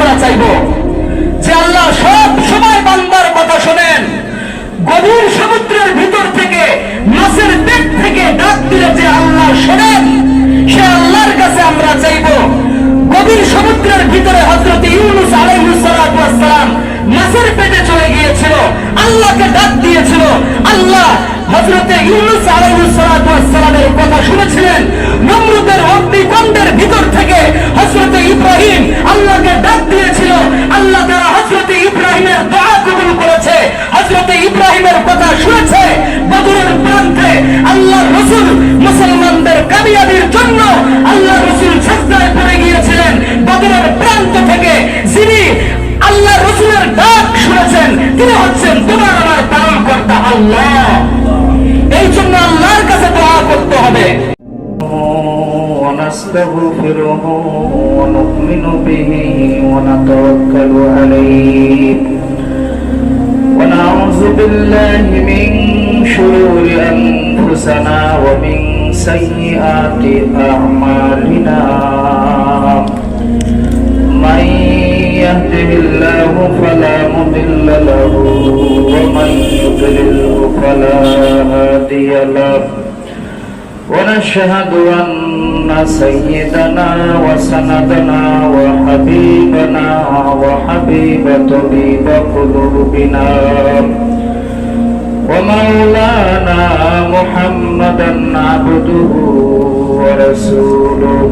আমরা চাইব যে আল্লাহ সব সময় বান্দার কথা শোনেন। গভীর সমুদ্রের ভিতর থেকে, মাছের পেট থেকে ডাক দিলে যে আল্লাহ শোনেন, সে আল্লাহর কাছে আমরা চাইব। গভীর সমুদ্রের ভিতরে হজরত ইউনুস আলাইহিসসালাম মাছের পেটে চলে গিয়েছিল, আল্লাহকে ডাক দিয়েছিল। আল্লাহ হজরতে ইউনুস আলাইহিসসালামের কথা শুনেছিলেন। নমরুদের অগ্নিকুণ্ডের ভিতর থেকে হজরতে ইব্রাহিম আল্লাহকে ডাক দিয়েছিল। আল্লাহ তারা হজরতে ইব্রাহিমের দোয়া কবুল করেছে। হজরতে ইব্রাহিমের কথা শুনেছে। বদরের প্রান্তে আল্লাহ রসুল মুসলমানদের কামিয়াবির জন্য আল্লাহ রসুল সাজদায় পড়ে গিয়েছিলেন। বদরের প্রান্ত থেকে যিনি আল্লাহ রসুলের ডাক শুনেছেন তিনি হচ্ছেন তোমার আমার পালন কর্তা আল্লাহ এই জন্য আল্লাহর কাছে দোয়া করতে হবে ونستغفره ونؤمن به ونتوكل عليه ونعوذ بالله من شرور أنفسنا ومن سيئات أعمالنا من يهده الله فلا مضل له ومن يضلله فلا هادي له ونشهد أن سيدنا وسندنا وحبيبنا وحبيب طبيب قلوبنا ومولانا محمدا عبده ورسوله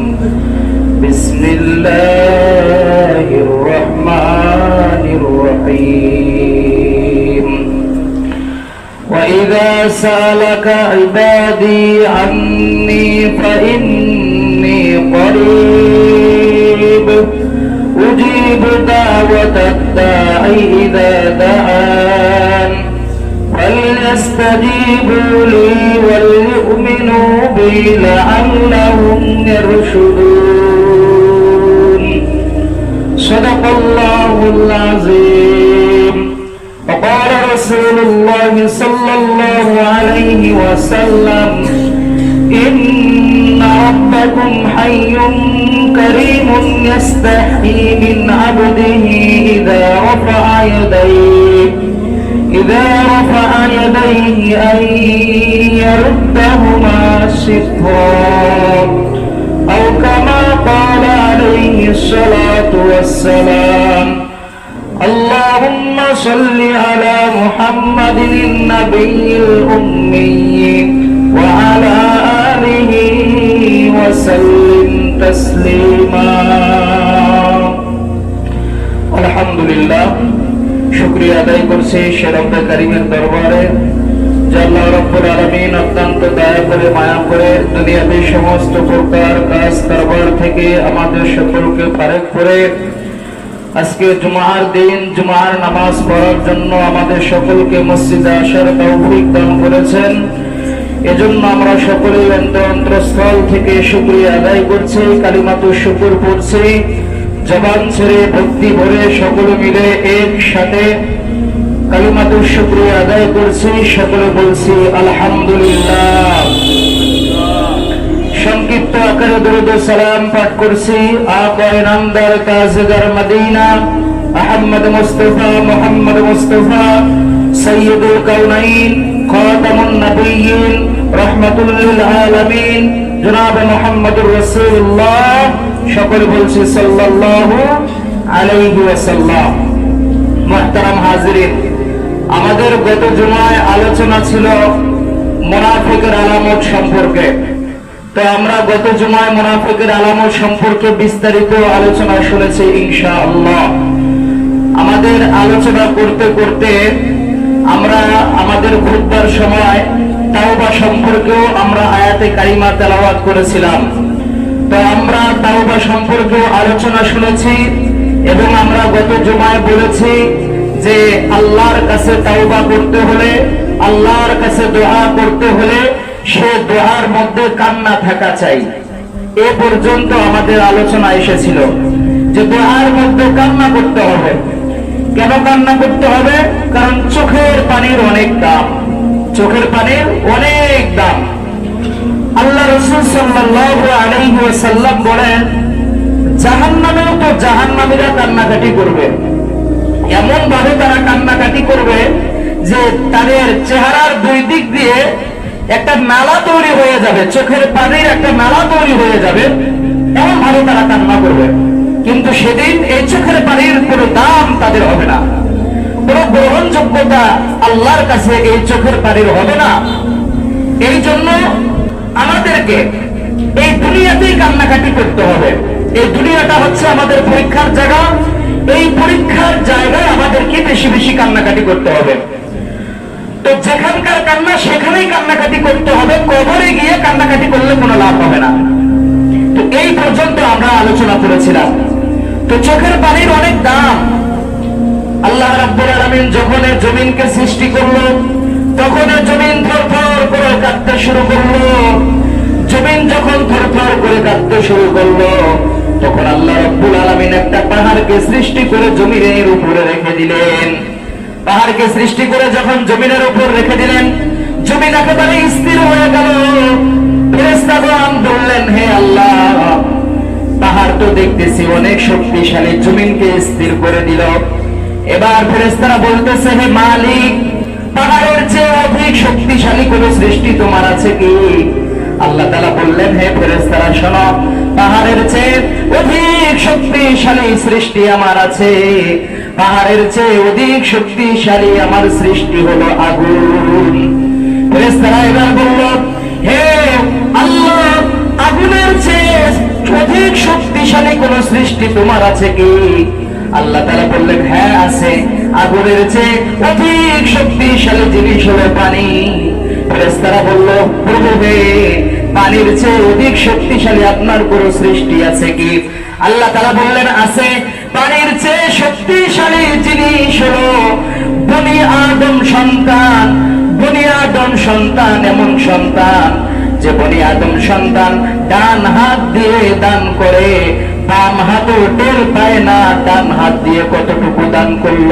بسم الله الرحمن الرحيم. وإذا سألك عبادي عني فإني قريب. أجيب دعوة الداعي إذا دعان. فليستجيبوا لي وليؤمنوا بي لعلهم يرشدون. صدق الله العظيم. وقال رسول الله صلى الله عليه وسلم إن ربكم حي كريم يستحي من عبده إذا رفع يديه. إذا رفع يديه أن يردهما صفرا أو كما قال عليه الصلاة والسلام اللهم صل على محمد النبي الأمي وعلى آله وسلم تسليما الحمد لله শুক্রিয়া আদায় করছি শেরব্বে করিমের দরবারে আমাদের সকলকে মসজিদে আসার দান করেছেন। এজন্য আমরা সকলেই অন্তর অন্তরস্থল থেকে শুক্রিয়া আদায় করছি, কালিমাতু শুকুর পড়ছি জবান ছেড়ে, ভক্তি ভরে সকলে মিলে একসাথে কালিমাতু শুক্রিয়া আদায় করছি, সকলে বলছি, আলহামদুলিল্লাহ। সংক্ষিপ্ত আকারে দরুদ সালাম পাঠ করছি আকায় নামদার কাজগার Medina, Ahmad Mustafa, Muhammad Mustafa সৈয়দুল কাউনাইন, খাতামুন নবিয়্যিন রাহমাতুল আলামিন, জনাব মুহাম্মদুর রাসূলুল্লাহ, সকল বলছি, সাল্লাল্লাহু আলাইহি ওয়াসাল্লাম। মুহতারাম হাজিরিন। আমাদের গত জুমায় আলোচনা ছিল মুনাফিকের আলামত সম্পর্কে। তো আমরা গত জুমায় মুনাফিকের আলামত সম্পর্কে বিস্তারিত আলোচনা শুনেছি, ইনশাআল্লাহ। আমাদের আলোচনা করতে করতে আমরা আমাদের খুববার সময় তাওবা সম্পর্কেও আমরা আয়াতে কারিমা তেলাওয়াত করেছিলাম। তো আমরা তাওবা সম্পর্কেও আলোচনা শুনেছি এবং আমরা গত জুমায় বলেছি যে আল্লাহর কাছে তাওবা করতে হলে, আল্লাহর কাছে দোয়া করতে হলে সে দোয়ার মধ্যে কান্না থাকা চাই। এ পর্যন্ত আমাদের আলোচনা এসেছিল যে দোয়ার মধ্যে কান্না করতে হবে। কেন কান্না করতে হবে? কারণ চোখের পানির অনেক দাম। চোখের পানির অনেক দাম। আল্লাহ রসুল সাল্লাল্লাহু আলাইহি ওয়াসাল্লাম বলেন, জাহান্নামেও তো জাহান্নামীরা কান্নাকাটি করবে। এমন ভাবে তারা কান্নাকাটি করবে যে তাদের চেহারার দুই দিক দিয়ে একটা নালা তৈরি হয়ে যাবে, চোখের পানির একটা নালা তৈরি হয়ে যাবে। এমন ভাবে তারা কান্না করবে। কিন্তু সেদিন এই চোখের পানির কোনো দাম তাদের হবে না। কোনো গ্রহণযোগ্যতা আল্লাহর কাছে এই চোখের পানির হবে না। এই জন্য আমাদেরকে এই দুনিয়াতেই কান্নাকাটি করতে হবে। এই দুনিয়াটা হচ্ছে আমাদের পরীক্ষার জায়গা। এই পরীক্ষার জায়গায় আমাদেরকে বেশি বেশি কান্নাকাটি করতে হবে। তো যেখানকার কান্না, সেখানেই কান্নাকাটি করতে হবে। কবরে গিয়ে কান্নাকাটি করলে কোনো লাভ হবে না। তো এই পর্যন্ত আমরা আলোচনা করেছিলাম। তো চোখের পানির অনেক দাম। আল্লাহ রাব্বুল আলামিন যখন জমিনকে সৃষ্টি করল, তখন জমিন থরথর করে কাঁদতে শুরু করল। জমিন যখন থরথর করে কাঁদতে শুরু করল তখন আল্লাহ রাব্বুল আলামিন একটা পাহাড়কে সৃষ্টি করে জমিনের উপরে রেখে দিলেন, পাহাড়কে সৃষ্টি করে যখন জমিনের উপর রেখে দিলেন, জমিন একেবারে স্থির হয়ে গেল। ফেরেশতাগণ বললেন, হে আল্লাহ, পাহাড় তো দেখতেছি, অনেক শক্তিশালী, জমিনকে স্থির করে দিল। এবার ফেরেস্তারা বলতেছে, হে মালিক, পাহাড়ের চেয়ে অধিক শক্তিশালী কোন সৃষ্টি তোমার আছে কি? আল্লাহ তালা বললেন, হে ফেরেস্তারা শোনো পাহাড়ের চেয়ে অধিক শক্তিশালী সৃষ্টি আমার আছে। পাহাড়ের চেয়ে অধিক শক্তিশালী আমার সৃষ্টি হলো আগুন। বলল, হে আল্লাহ, আগুনের চেয়ে অধিক শক্তিশালী কোন সৃষ্টি তোমার আছে কি? আল্লাহ তারা বললেন হ্যাঁ আছে। আগুনের চেয়ে অধিক শক্তিশালী জিনিস হলো পানি। ফেরেশতারা বলল, প্রভু পানির চেয়ে অধিক শক্তিশালী আপনার কোন সৃষ্টি আছে কি? আল্লাহ তারা বললেন, আছে। পানির চেয়ে শক্তিশালী জিনিস হলো বনি আদম সন্তান। বনি আদম সন্তান এমন সন্তান যে বনি আদম সন্তান ডান হাত দিয়ে দান করে, বাম হাতও টের পায় না, ডান হাত দিয়ে কতটুকু দান করল?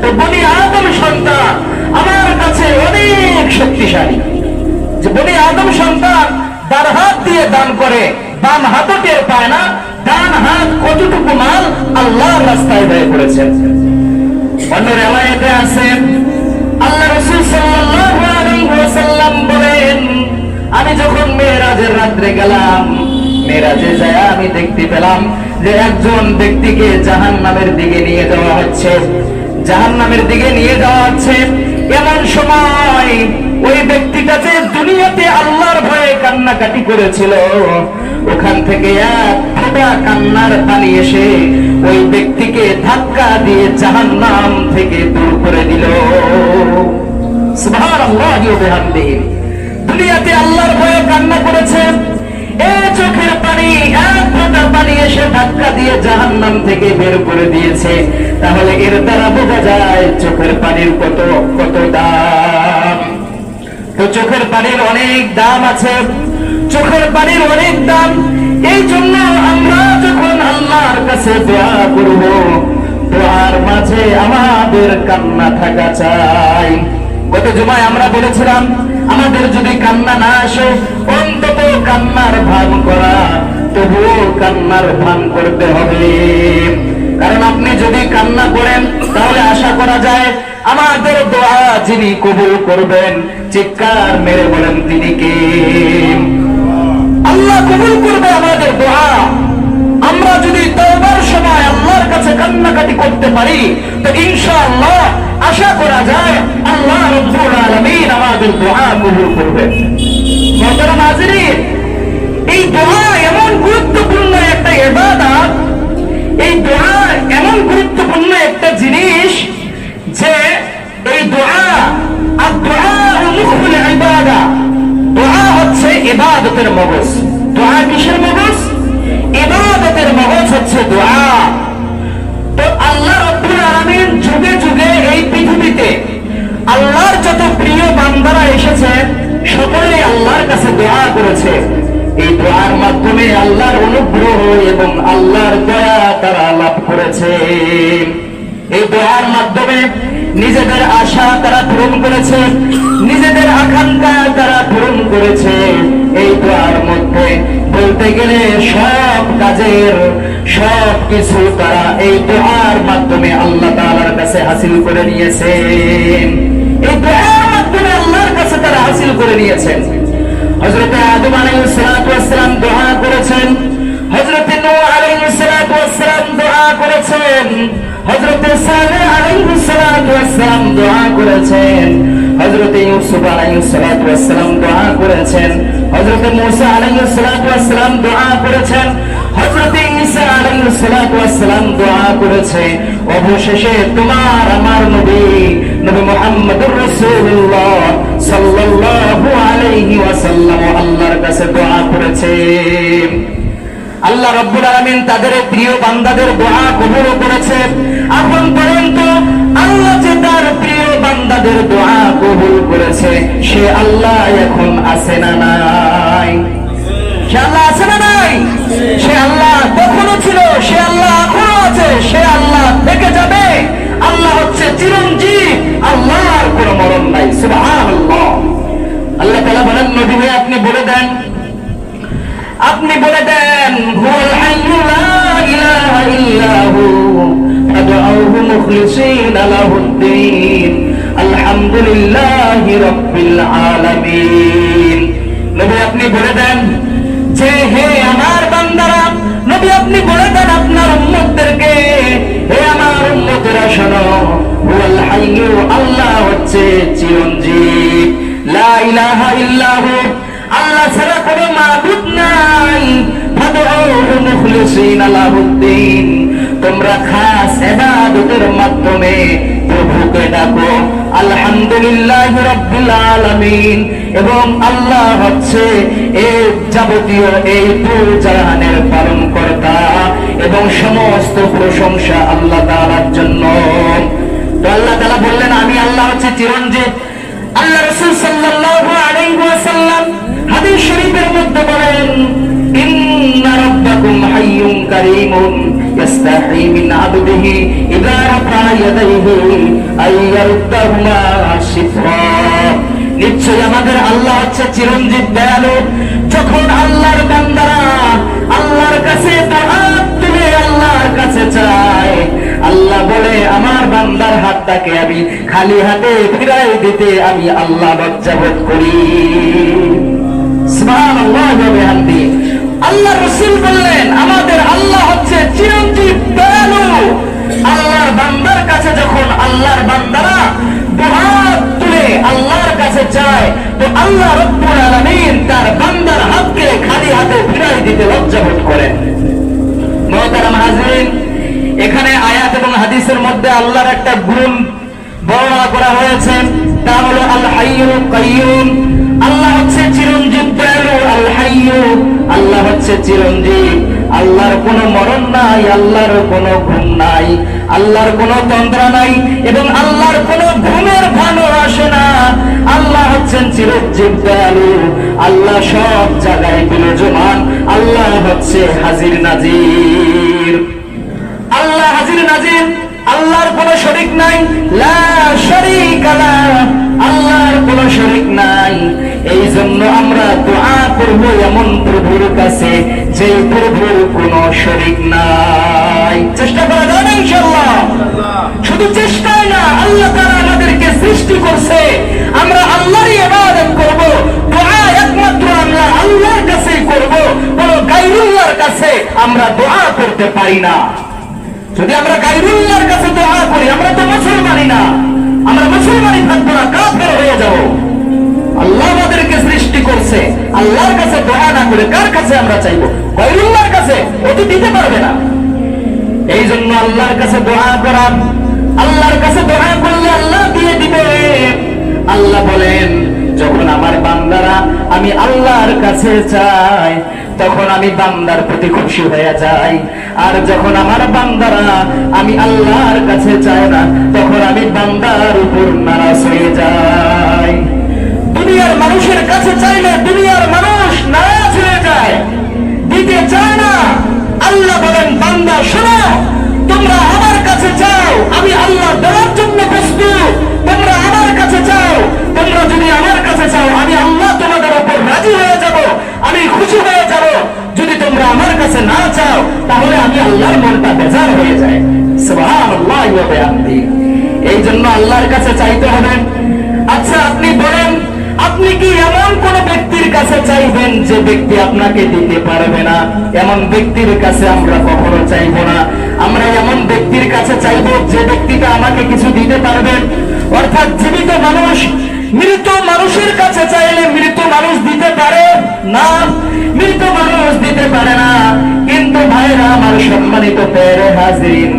তো বনি আদম সন্তান আমার কাছে অনেক শক্তিশালী। যে বনি আদম সন্তান হাত দিয়ে দান করে হাতও টের পায় না, ডান হাত কতটুকু মাল আল্লাহর রাস্তায় ব্যয় করেছেন। অন্য আল্লাহ রাসূল বলেন, আমি যখন মেরাজের রাত্রে গেলাম মেরাজে যায় আমি দেখতে পেলাম যে একজন ব্যক্তিকে জাহান্নামের দিকে নিয়ে যাওয়া হচ্ছে। জাহান্নামের দিকে নিয়ে যাওয়া হচ্ছে এমন সময় ওই ব্যক্তিটা যে দুনিয়াতে আল্লাহর ভয়ে কান্নাকাটি করেছিল, ওখান থেকে এক ফোঁটা কান্নার পানি এসে ওই ব্যক্তিকে ধাক্কা দিয়ে জাহান্নাম থেকে দূর করে দিল। দুনিয়াতে আল্লাহর ভয়ে কান্না করেছে, এ চোখের পানি, এক ফোঁটা পানি এসে ধাক্কা দিয়ে জাহান্নাম থেকে বের করে দিয়েছে। তাহলে এর দ্বারা বোঝা যায় চোখের পানির কত কত দাম। তো চোখের পানির অনেক দাম আছে। চোখের পানির অনেক দাম। এই জন্য আমরা যখন আল্লাহর কাছে দোয়া করব, দোয়ার মাঝে আমাদের কান্না থাকা চাই। গত জুমায় আমরা বলেছিলাম, আমাদের যদি কান্না না আসে, অন্তত কান্নার ভান করা, তবুও কান্নার ভান করতে হবে। কারণ আপনি যদি কান্না করেন, তাহলে আশা করা যায়, আমাদের যিনি কবুল করবেন, চিৎকার মেরে বলেন তিনি কে? আল্লাহ কবুল করবে আমাদের দোয়া। আমরা যদি তওবার সময় আল্লাহর কাছে কান্নাকাটি করতে পারি, তো ইনশাআল্লাহ আশা করা যায় আল্লাহ রব্বুল আলামিন আমাদের দোয়া কবুল করবেন মহতারাম হাজিরিন, এই দোয়া এমন গুরুত্বপূর্ণ একটা ইবাদত, এই দোয়া এমন গুরুত্বপূর্ণ একটা জিনিস যে এই দোয়া দোয়া হচ্ছে ইবাদতের মগজ। দোয়া কিসের মগজ? ইবাদতের মগজ হচ্ছে দোয়া। তো আল্লাহ রব্বুল আলামিন যুগে যুগে এই পৃথিবীতে আল্লাহর যত প্রিয় বান্দারা এসেছেন সকলে আল্লাহর কাছে দোয়া করেছে। এই দোয়ার মাধ্যমে আল্লাহর অনুগ্রহ এবং আল্লাহর দয়া তারা লাভ করেছে। এই দোয়ার মাধ্যমে নিজেদের আশা তারা পূরণ করেছে, নিজেদের আকাঙ্ক্ষা তারা পূরণ করেছে। এই দোয়ার মধ্যে বলতে গেলে সব কাজের সব কিছু তারা এই দোয়ার মাধ্যমে আল্লাহ তাআলার কাছে হাসিল করে নিয়েছেন। এই দোয়ার মাধ্যমে আল্লাহর কাছে তারা হাসিল করে নিয়েছেন। হযরত আদম আলাইহিস সালাম দোয়া করেছেন অবশেষে তোমার আমার নবী নবী মুহাম্মদুর রাসূলুল্লাহ আল্লাহর কাছে দোয়া করেছে। আল্লাহ রব্বুল আলামিন তাদের প্রিয় বান্দাদের দোয়া কবুল করেছে। এখন পর্যন্ত আল্লাহ যে তার প্রিয় বান্দাদের দোয়া কবুল করেছে, সে আল্লাহ এখন আছে না নাই? সে আল্লাহ আছে না নাই? সে আল্লাহ কখনো ছিল, সে আল্লাহ এখনও আছে, সে আল্লাহ থেকে যাবে। আল্লাহ হচ্ছে চিরঞ্জীব কোনো মরণ নাই আল্লাহ তাআলা বলেন হয়ে আপনি বলে দেন। আপনি বলে দেন ফাদউহু মুখলিসিনা লাহুদ্দিন আলহামদুলিল্লাহি রাব্বিল আলামিন। নবী আপনি বলে যে হে আমার বান্দারা, নবী আপনি বলে দেন আপনার উম্মতদেরকে, হে আমার উম্মতেরা শোনো, হুয়াল হাইয়্যু আল্লাহ হচ্ছে চিরঞ্জীব। লা ইলাহা ইল্লাহু, আল্লাহ ছাড়া কোনো মাবুদ নাই। ফাদউহু মুখলিসিনা লাহুদ্দিন। তোমরা খাস ইবাদতের মাধ্যমে প্রভুকে ডাকো। আলহামদুলিল্লাহ রাব্বিল আলামিন। এবং আল্লাহ হচ্ছে এই যাবতীয় এই পূজানের পালন কর্তা এবং সমস্ত প্রশংসা আল্লাহ তাআলার জন্য। তো আল্লাহ তাআলা বললেন, আমি আল্লাহ হচ্ছে চিরঞ্জীব আল্লাহ রাসূল সাল্লাল্লাহু আলাইহি ওয়াসাল্লাম হাদিস শরীফের মধ্যে বলেন নিশ্চয় আমাদের আল্লাহ হচ্ছে চিরঞ্জীব দয়ালু যখন আল্লাহর বান্দারা আল্লাহর কাছে আল্লাহর কাছে চায় আল্লাহ বলে, আমার বান্দার হাতটাকে আমি খালি হাতে ফিরাই দিতে আমি আল্লাহ লজ্জাবোধ করি ওয়া বিহামদি। আল্লাহ রসুল বললেন, আমাদের আল্লাহ হচ্ছে চিরঞ্জীব দয়ালু। আল্লাহর বান্দার কাছে যখন আল্লাহর বান্দারা তুলে আল্লাহর কাছে তো আল্লাহ তার বান্দার খালি হাতে দিতে করেন। এখানে আয়াত এবং হাদিসের মধ্যে আল্লাহর একটা গুণ বর্ণনা করা হয়েছে, তা হলো আল হাইয়ুল কাইয়ুম। আল্লাহ হচ্ছে চিরঞ্জীব দয়ালু, আল হাইয়ু। আল্লাহ হচ্ছে চিরঞ্জীব। আল্লাহর কোনো মরণ নাই, আল্লাহর কোনো ঘুম নাই, আল্লাহর কোনো তন্ত্রা নাই এবং আল্লাহর কোনো ঘুমের ভালো আসে না। আল্লাহ হচ্ছেন চিরঞ্জীব দয়ালু। আল্লাহ সব জায়গায় বিরাজমান। আল্লাহ হচ্ছে হাজির নাজির। আল্লাহ হাজির নাজির। আল্লাহর কোন শরিক নাই। লা শরীকা লা আল্লাহর কোন শরিক নাই। এই জন্য আমরা দোয়া করব এমন প্রভুর কাছে যে প্রভুর কোন শরিক নাই। চেষ্টা করা যায় না ইনশাআল্লাহ। শুধু চেষ্টাই না, আল্লাহ তাআলা আমাদেরকে সৃষ্টি করছে। আমরা আল্লাহরই ইবাদত করব, দোয়া একমাত্র আমরা আল্লাহর কাছেই করব, কোন গায়রুল্লাহর কাছে আমরা দোয়া করতে পারি না। যদি আমরা গাইরুল্লাহর কাছে দোয়া করি, আমরা তো মুসলমানই না। আমরা মুসলমানই থাকব না, কাফের হয়ে যাব। আল্লাহ আমাদেরকে সৃষ্টি করছে। আল্লাহর কাছে দোয়া না করে কার কাছে আমরা চাইব? গাইরুল্লাহর কাছে, ও তো দিতে পারবে না। এই জন্য আল্লাহর কাছে দোয়া করা, আল্লাহর কাছে দোয়া করলে আল্লাহ দিয়ে দিবে। আল্লাহ বলেন, যখন আমার বান্দারা, আমি আল্লাহর কাছে চাই তখন আমি বান্দার প্রতি খুশি হয়ে যাই, আর যখন আমার বান্দারা আমি আল্লাহর কাছে চাই না, তখন আমি বান্দার উপর নারাজ হয়ে যাই। দুনিয়ার মানুষের কাছে চাইলে দুনিয়ার মানুষ নারাজ হয়ে যায়। দিতে চায় না। আল্লাহ বলেন, বান্দা, শোনো, তোমরা আমার কাছে চাও, আমি আল্লাহ দেওয়ার জন্য প্রস্তুত। তোমরা আমার কাছে চাও, তোমরা যদি আমার কাছে চাও, আমি আল্লাহ তোমাদের উপর রাজি হয়ে যাব। আমি খুশি না চাও, তাহলে আমি আল্লাহর মনটা বেজার হয়ে যায়। সুবহানাল্লাহ ওয়া বিহামদিহি। এই জন্য আল্লাহর কাছে চাইতে হবে। আচ্ছা আপনি বলেন, আপনি কি এমন কোন ব্যক্তির কাছে চাইবেন যে ব্যক্তি আপনাকে দিতে পারবে না? এমন ব্যক্তির কাছে আমরা কখনো চাইব না। আমরা এমন ব্যক্তির কাছে চাইব যে ব্যক্তিটা আমাকে কিছু দিতে পারবেন অর্থাৎ জীবিত মানুষ, মৃত মানুষের কাছে চাইলে মৃত মানুষ দিতে পারে না। মৃত মানুষ দিতে পারে না। কিন্তু ভাইরা আমার সম্মানিত পেরে হাজির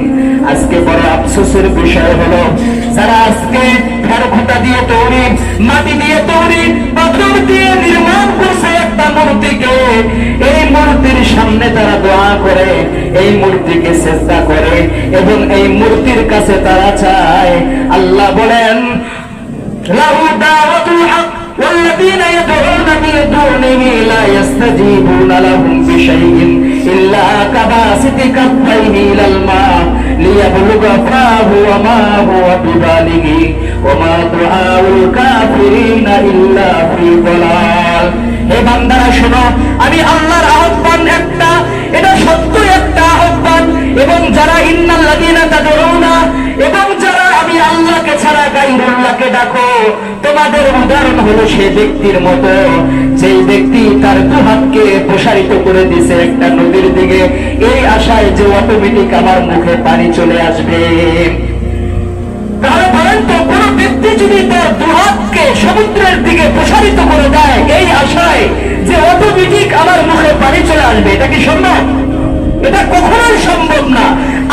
আজকে বড় আফসোসের বিষয় হলো, যারা আজকে খড়খটা দিয়ে তৈরি, মাটি দিয়ে তৈরি, পাথর দিয়ে নির্মাণ করছে একটা মূর্তিকে, এই মূর্তির সামনে তারা দোয়া করে, এই মূর্তিকে চেষ্টা করে এবং এই মূর্তির কাছে তারা চায়। আল্লাহ বলেন, লাহু দাওয়াতুল হক والذين يدعون من دونه لا يستجيبون لهم بشيء إلا كباسط كفيه إلى الماء ليبلغ فاه وما هو ببالغ وما دعاء الكافرين إلا في ضلال হে বান্দারা শোনো আমি আল্লাহর আহ্বান একটা এটা সত্য একটা আহ্বান এবং যারা ইন্নাল্লাযীনা তাদউনা এবং যারা আল্লাহকে ছাড়া গাইরুল্লাহকে ডাকো। তোমাদের উদাহরণ হলো সে ব্যক্তির মতো। যেই ব্যক্তি তার দুহাতকে প্রসারিত করে দিছে একটা নদীর দিকে। এই আশায় যে অটোমেটিক আমার মুখে পানি চলে আসবে। তার সমুদ্রের দিকে প্রসারিত করে দেয়, এই আশায় যে অটোমেটিক আমার মুখে পানি চলে আসবে, এটা কি সম্ভব? এটা কখনোই সম্ভব না।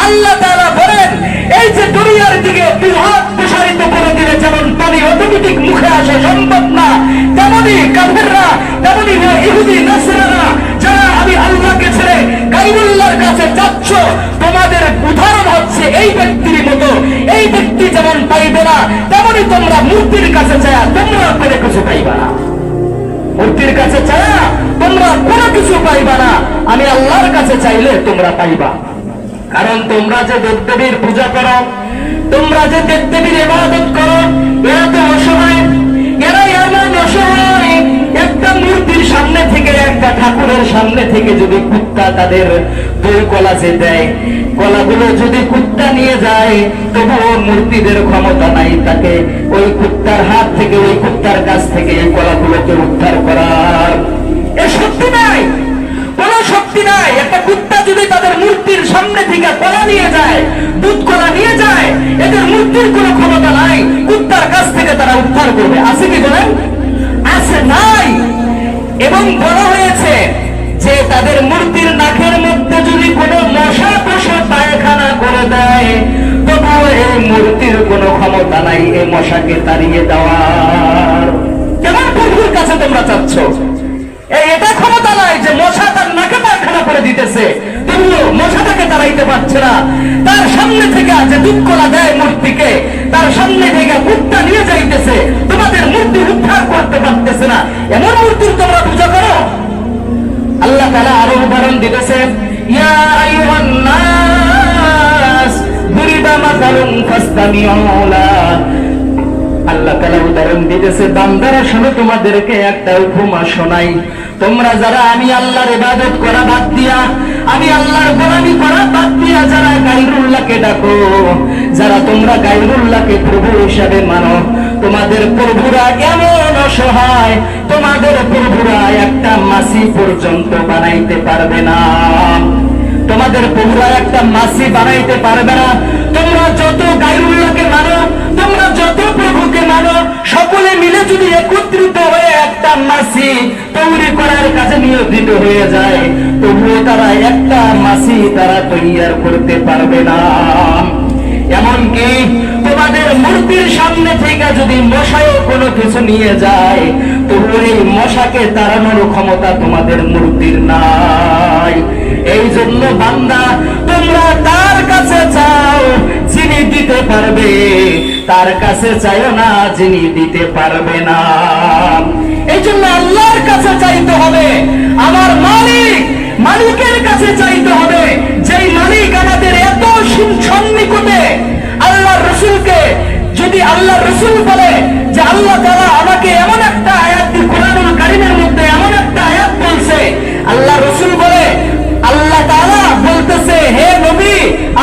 আল্লাহ তাআলা বলেন এই যে দুনিয়ার দিকে দুহাত প্রসারিত করে দিলে যেমন পানি অটোমেটিক মুখে আসা, সম্ভব না। তেমনি কাফেররা তেমনি ইহুদি, নাসরারা, যারা আমি আল্লাহকে ছেড়ে গাইবুল্লাহর কাছে যাচ্ছ, তোমাদের উদাহরণ হচ্ছে এই ব্যক্তির মতো। এই ব্যক্তি যেমন পাইবে না তেমনি তোমরা মূর্তির কাছে যায়, তোমরা করে কিছু পাইবা না। মূর্তির কাছে চায়া তোমরা কোনো কিছু পাইবা না। আমি আল্লাহর কাছে চাইলে তোমরা পাইবা। কারণ তোমরা যে দেবদেবীর পূজা করো, তোমরা যে দেবদেবীর ইবাদত করো এরা তো অসহায় এরা এমন অসহায়। একটা মূর্তির সামনে থেকে একটা ঠাকুরের সামনে থেকে যদি কুত্তা তাদের দই কলা যে দেয়, কলাগুলো যদি কুত্তা নিয়ে যায়, তবুও মূর্তিদের ক্ষমতা নাই তাকে ওই কুত্তার হাত থেকে, ওই কুত্তার কাছ থেকে এই কলাগুলোকে উদ্ধার করার। এ শক্তি নাই, কোন শক্তি নাই। একটা কুত্তা যদি তাদের মূর্তির সামনে থেকে কলা নিয়ে যায়, দুধ কলা নিয়ে যায়, এদের মূর্তির কোনো ক্ষমতা নাই, কুত্তার কাছ থেকে তারা উদ্ধার করবে। আছে কি বলেন? আছে নাই। এবং বলা হয়েছে যে তাদের মূর্তির নাকের মধ্যে যদি কোনো মশা বসে পায়খানা করে দেয়, তবুও এই মূর্তির কোনো ক্ষমতা নাই এই মশাকে তাড়িয়ে দেওয়ার। কেমন প্রভুর কাছে তোমরা চাচ্ছ? এটা ক্ষমতা নাই যে মশা তার নাকে পায়খানা করে দিতেছে। তবুও মশাটাকে তাড়াইতে পারছে না। তার সামনে থেকে যে দুঃখলা দেয় মূর্তিকে, তার সামনে থেকে কুত্তা নিয়ে যাইতেছে। তোমাদের মূর্তি উদ্ধার করতে পারতেছে না। এমন মূর্তির তোমরা পূজা করো। আল্লাহ তাআলা আরও উদাহরণ দিতেছে ইয়া আইয়ুহান নাস, দুরিবা আল্লাহ তাআলা উদাহরণ দিতেছে, বান্দারা শোনো, তোমাদেরকে একটা উপমা শোনাই। তোমরা যারা আমি আল্লাহর ইবাদত করা বাদ দিয়া, আমি আল্লাহর গোলামি করা বাদ দিয়া যারা গাইরুল্লাহকে ডাকো, যারা তোমরা গাইরুল্লাহকে প্রভু হিসাবে মানো, তোমাদের প্রভুরা এমন অসহায়, তোমাদের প্রভুরা একটা মাসি পর্যন্ত বানাইতে পারবে না। তোমাদের প্রভুরা একটা মাসি বানাইতে পারবে না। তোমরা যত গাইরুল্লাহকে মানো প্রভুকে সকলে মিলে যদি একত্রিত হয়ে একটা মাসি তৈরি করার কাজে নিয়োজিত হয়ে যায়, তবুও তারা একটা মাসি তারা তৈয়ার করতে পারবে না। এমনকি তোমাদের মূর্তির সামনে থেকে যদি মশাও কোনো কিছু নিয়ে যায় তবু এই মশাকে তাড়ানোর ক্ষমতা তোমাদের মূর্তির নাই। এই জন্য বান্দা, তোমরা তার কাছে চাও যিনি দিতে পারবে, তার কাছে চাইও না যিনি দিতে পারবে না। এই জন্য আল্লাহর কাছে চাইতে হবে, আমার মালিক মালিকের কাছে চাইতে হবে। যেই মালিক আমাদের এত সন্নিকটে আল্লাহ রসুলকে, যদি আল্লাহ রসুল বলে যে আল্লাহ তারা আমাকে এমন একটা আয়াত দিয়ে কোরআনুল কারিমের মধ্যে এমন একটা আয়াত বলছে আল্লাহ রসুল বলে, আল্লাহ তাআলা বলতেছে, হে নবী,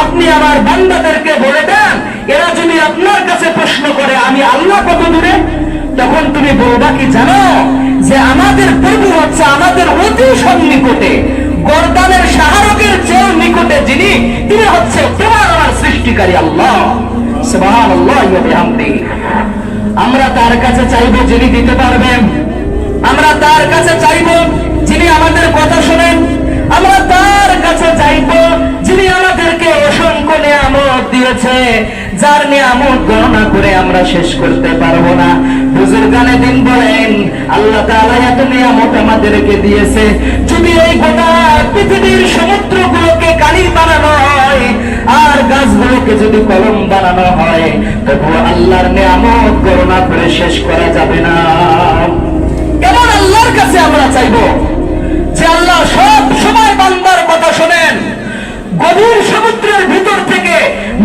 আপনি আমার বান্দাদেরকে বলে দেন, এরা যদি আপনার কাছে প্রশ্ন করে, আমি আল্লাহ কত দূরে তখন তুমি বলবা কি জানো যে আমাদের প্রভু হচ্ছে আমাদের অতি সন্নিকটে, গরদানের শাহরুখের চেয়েও নিকটে যিনি, তিনি হচ্ছে তোমার আমার সৃষ্টিকারী আল্লাহ। আমরা তার কাছে চাইব যিনি দিতে পারবেন। আমরা তার কাছে চাইব যিনি আমাদের কথা শোনেন। আমরা তার কাছে চাইব দিয়েছে, যার নিয়ামত গণনা করে আমরা শেষ করতে পারব না। বুজুর্গানে দিন বলেন, আল্লাহ তাআলা এত নিয়ামত আমাদেরকে দিয়েছে। যদি এই গোটা পৃথিবীর সমুদ্রগুলোকে কালি বানানো হয়, আর গাছগুলোকে যদি কলম বানানো হয় তবু আল্লাহর নিয়ামত গণনা করে শেষ করা যাবে না। কেমন আল্লাহর কাছে আমরা চাইব? যে আল্লাহ সব সময় বান্দার কথা শোনেন। গভীর সমুদ্রের ভিতর থেকে,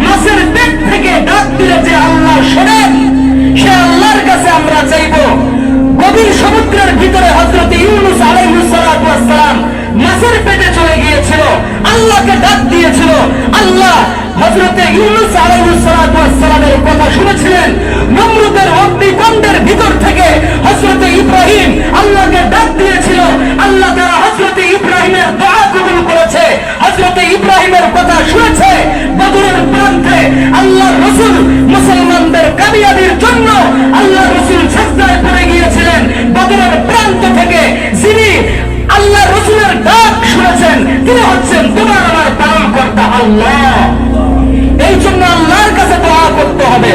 মাছের পেট থেকে ডাক দিলে যে আল্লাহ শোনেন, সে আল্লাহর কাছে আমরা চাইব। গভীর সমুদ্রের ভিতরে হজরত ইউনুস আলাইহিসসালাম মাছের পেটে চলে গিয়েছিল, আল্লাহকে ডাক দিয়েছিল। আল্লাহ হজরতে ইউনুস আলাইহিসসালামের কথা শুনেছিলেন, নমরুদের অগ্নিকুণ্ডের ভিতর থেকে হজরতে ইব্রাহিম আল্লাহকে ডাক দিয়েছিল। আল্লাহ তারা হজরতে ইব্রাহিমের দোয়া করেছে। হজরতে ইব্রাহিমের কথা শুনেছে। বদরের প্রান্তে আল্লাহ রসুল মুসলমানদের কামিয়াবির জন্য আল্লাহ রসুল সাজদায় পড়ে গিয়েছিলেন। বদরের প্রান্ত থেকে যিনি আল্লাহ রসুলের ডাক শুনেছেন, তিনি হচ্ছেন তোমার আমার পালন কর্তা আল্লাহ। এই জন্য আল্লাহর কাছে দোয়া করতে হবে।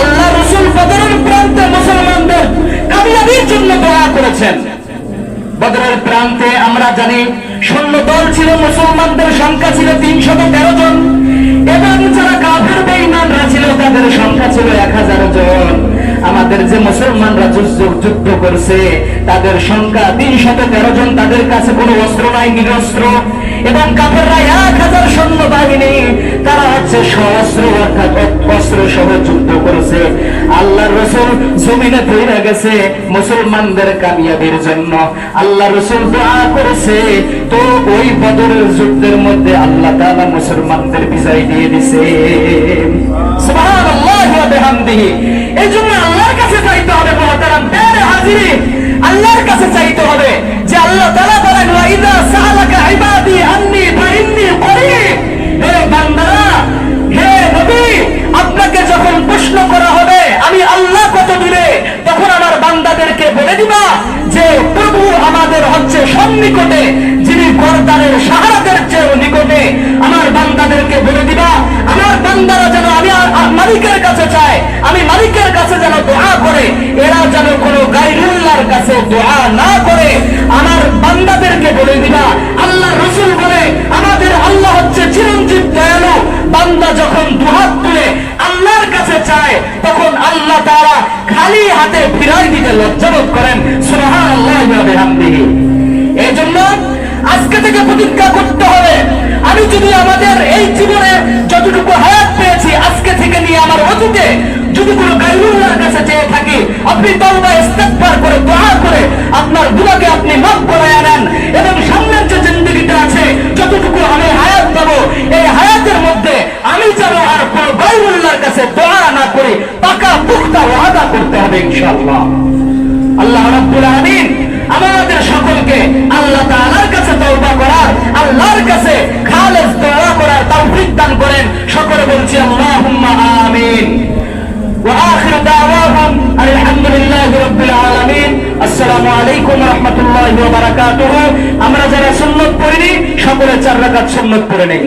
আল্লাহ রসুল বদরের প্রান্তে মুসলমানদের কামিয়াবির জন্য দোয়া করেছেন। বদরের প্রান্তে আমরা জানি সৈন্য দল ছিল মুসলমানদের সংখ্যা ছিল তিনশত তেরো জন, এবং যারা কাফের, বেঈমানরা ছিল তাদের সংখ্যা ছিল এক হাজার জন। আমাদের যে মুসলমানরা যুদ্ধ করছে, তাদের সংখ্যা তিনশত তেরো জন। তাদের কাছে কোনো অস্ত্র নাই, নিরস্ত্র। এবং কাফেররা এক হাজার সৈন্য বাহিনী তারা হচ্ছে সহস্র অর্থাৎ অস্ত্র সহ যুদ্ধ করেছে। আল্লাহ রসুল জমিনে তৈরি গেছে মুসলমানদের কামিয়াবির জন্য। আল্লাহ রসুল দোয়া করেছে, তো ওই বদরের যুদ্ধের মধ্যে আল্লাহ তাআলা মুসলমানদের বিজয় দিয়ে দিছে। এই জন্য আল্লাহর কাছে চাইতে হবে আল্লাহর কাছে চাইতে হবে যে আল্লাহ তাআলা আমার বান্দাদেরকে বলে দিবা প্রভু আমাদের হচ্ছে সন্নিকটে, যিনি গরদানের সাহারাদের চেয়েও নিকটে। আমার বান্দাদেরকে বলে দিবা, আমার বান্দারা যেন আমি মালিকের কাছে চায় আমি মালিকের কাছে যেন দোয়া করে, এরা যেন কোনো গাইরুল্লাহর কাছে দোয়া না করে, আমার বান্দাদেরকে বলে দিবা আল্লাহ রসুল বলে, আমাদের আল্লাহ হচ্ছে চিরঞ্জীব দয়ালু। বান্দা যখন দুহাত তুলে আল্লাহর কাছে চায়, তখন আল্লাহ তারা খালি হাতে ফিরাই দিতে লজ্জাবোধ করেন। সুবহান আল্লাহ এই জন্য আজকে থেকে প্রতিজ্ঞা করতে হবে, আমি যদি আমাদের এই জীবনে যতটুকু কাছে চেয়ে থাকি, আপনি তওবা ইস্তেগফার করে, দোয়া করে আপনার গুনাহকে আপনি মাফ করে আনেন। এবং সামনের যে জিন্দগিটা আছে, যতটুকু আমি হায়াত পাবো, এই হায়াতের মধ্যে আমি যেন আর কোনো গাইরুল্লাহর কাছে দোয়া না করে, পাকা পুখতা ওয়াদা করতে হবে ইনশাআল্লাহ। আল্লাহ রাব্বুল আলামিন আমাদের সকলকে আল্লাহ তাআলার কাছে তওবা করার, আল্লাহর কাছে খালেস দোয়া করার তৌফিক দান করেন। সকলে বলছি, আল্লাহুম্মা আমিন। وآخر دعواهم أن الحمد لله رب العالمين السلام عليكم ورحمة الله وبركاته আমরা যারা সুন্নত পড়িনি সকলে চার রাকাত সুন্নত পড়ে নেই